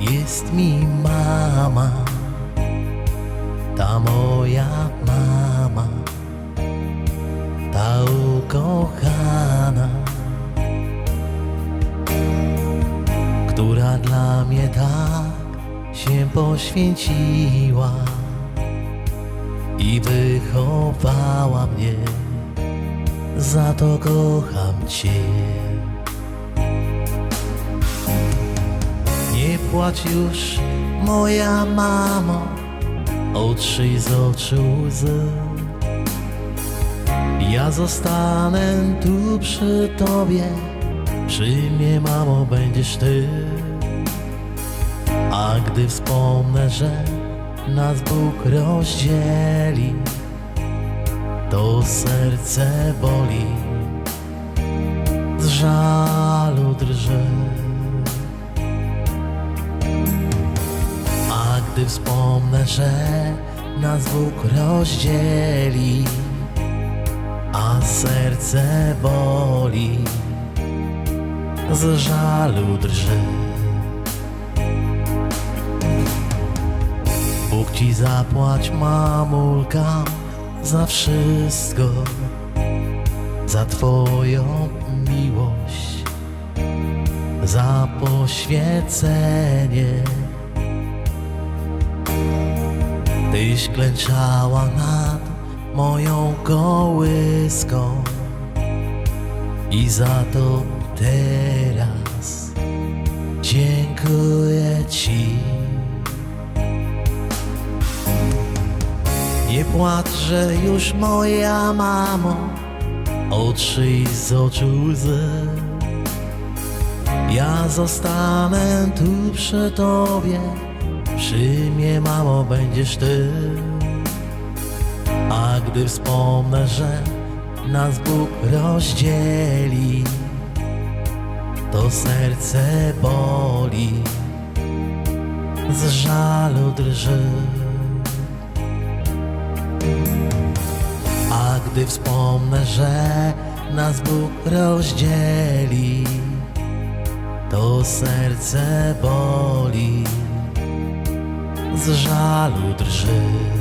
jest mi mama, ta moja mama, ta ukochana, która dla mnie tak się poświęciła i wychowała mnie, za to kocham Cię. Płacz już, moja mamo, otrzyj z oczu łzy. Ja zostanę tu przy Tobie, przy mnie, mamo, będziesz Ty. A gdy wspomnę, że nas Bóg rozdzieli, to serce boli, z żalu drży. Gdy wspomnę, że nas Bóg rozdzieli, a serce boli, z żalu drży. Bóg ci zapłać, mamulka, za wszystko, za Twoją miłość, za poświęcenie. Tyś klęczała nad moją kołyską i za to teraz dziękuję Ci. Nie płacz, że już moja mamo Otrzyj z oczu łzy Ja zostanę tu przy Tobie Przy mnie, mamo, będziesz Ty. A gdy wspomnę, że nas Bóg rozdzieli To serce boli Z żalu drży. A gdy wspomnę, że nas Bóg rozdzieli, to serce boli, z żalu drży.